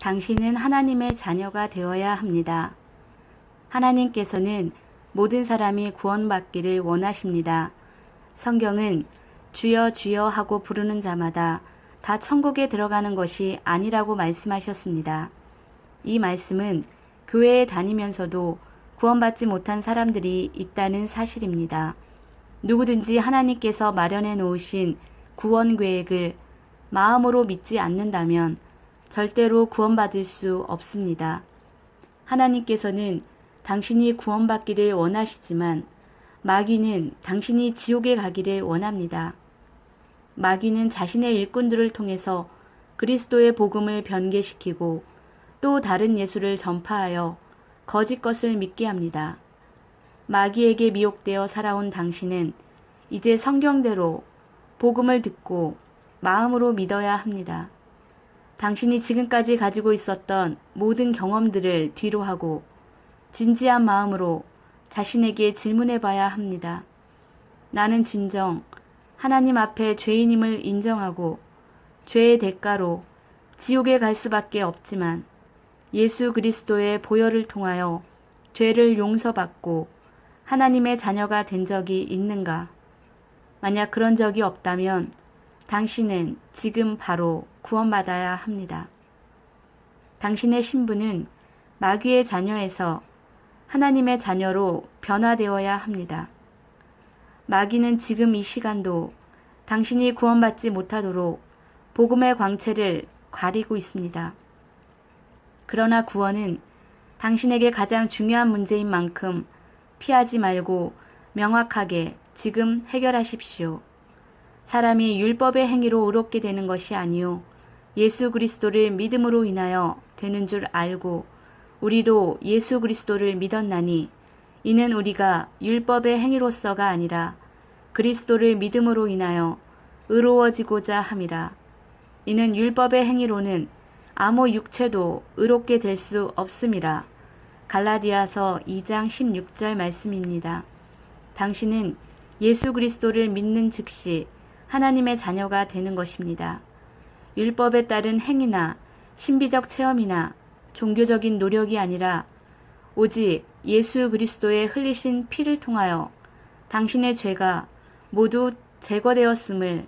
당신은 하나님의 자녀가 되어야 합니다. 하나님께서는 모든 사람이 구원받기를 원하십니다. 성경은 주여 주여 하고 부르는 자마다 다 천국에 들어가는 것이 아니라고 말씀하셨습니다. 이 말씀은 교회에 다니면서도 구원받지 못한 사람들이 있다는 사실입니다. 누구든지 하나님께서 마련해 놓으신 구원 계획을 마음으로 믿지 않는다면 절대로 구원받을 수 없습니다. 하나님께서는 당신이 구원받기를 원하시지만 마귀는 당신이 지옥에 가기를 원합니다. 마귀는 자신의 일꾼들을 통해서 그리스도의 복음을 변개시키고 또 다른 예수를 전파하여 거짓 것을 믿게 합니다. 마귀에게 미혹되어 살아온 당신은 이제 성경대로 복음을 듣고 마음으로 믿어야 합니다. 당신이 지금까지 가지고 있었던 모든 경험들을 뒤로 하고 진지한 마음으로 자신에게 질문해 봐야 합니다. 나는 진정 하나님 앞에 죄인임을 인정하고 죄의 대가로 지옥에 갈 수밖에 없지만 예수 그리스도의 보혈을 통하여 죄를 용서받고 하나님의 자녀가 된 적이 있는가? 만약 그런 적이 없다면 당신은 지금 바로 구원받아야 합니다. 당신의 신분은 마귀의 자녀에서 하나님의 자녀로 변화되어야 합니다. 마귀는 지금 이 시간도 당신이 구원받지 못하도록 복음의 광채를 가리고 있습니다. 그러나 구원은 당신에게 가장 중요한 문제인 만큼 피하지 말고 명확하게 지금 해결하십시오. 사람이 율법의 행위로 의롭게 되는 것이 아니요 예수 그리스도를 믿음으로 인하여 되는 줄 알고 우리도 예수 그리스도를 믿었나니 이는 우리가 율법의 행위로서가 아니라 그리스도를 믿음으로 인하여 의로워지고자 함이라. 이는 율법의 행위로는 아무 육체도 의롭게 될 수 없음이라. 갈라디아서 2장 16절 말씀입니다. 당신은 예수 그리스도를 믿는 즉시 하나님의 자녀가 되는 것입니다. 율법에 따른 행위나 신비적 체험이나 종교적인 노력이 아니라 오직 예수 그리스도의 흘리신 피를 통하여 당신의 죄가 모두 제거되었음을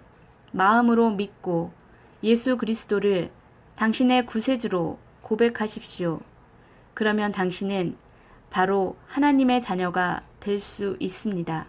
마음으로 믿고 예수 그리스도를 당신의 구세주로 고백하십시오. 그러면 당신은 바로 하나님의 자녀가 될 수 있습니다.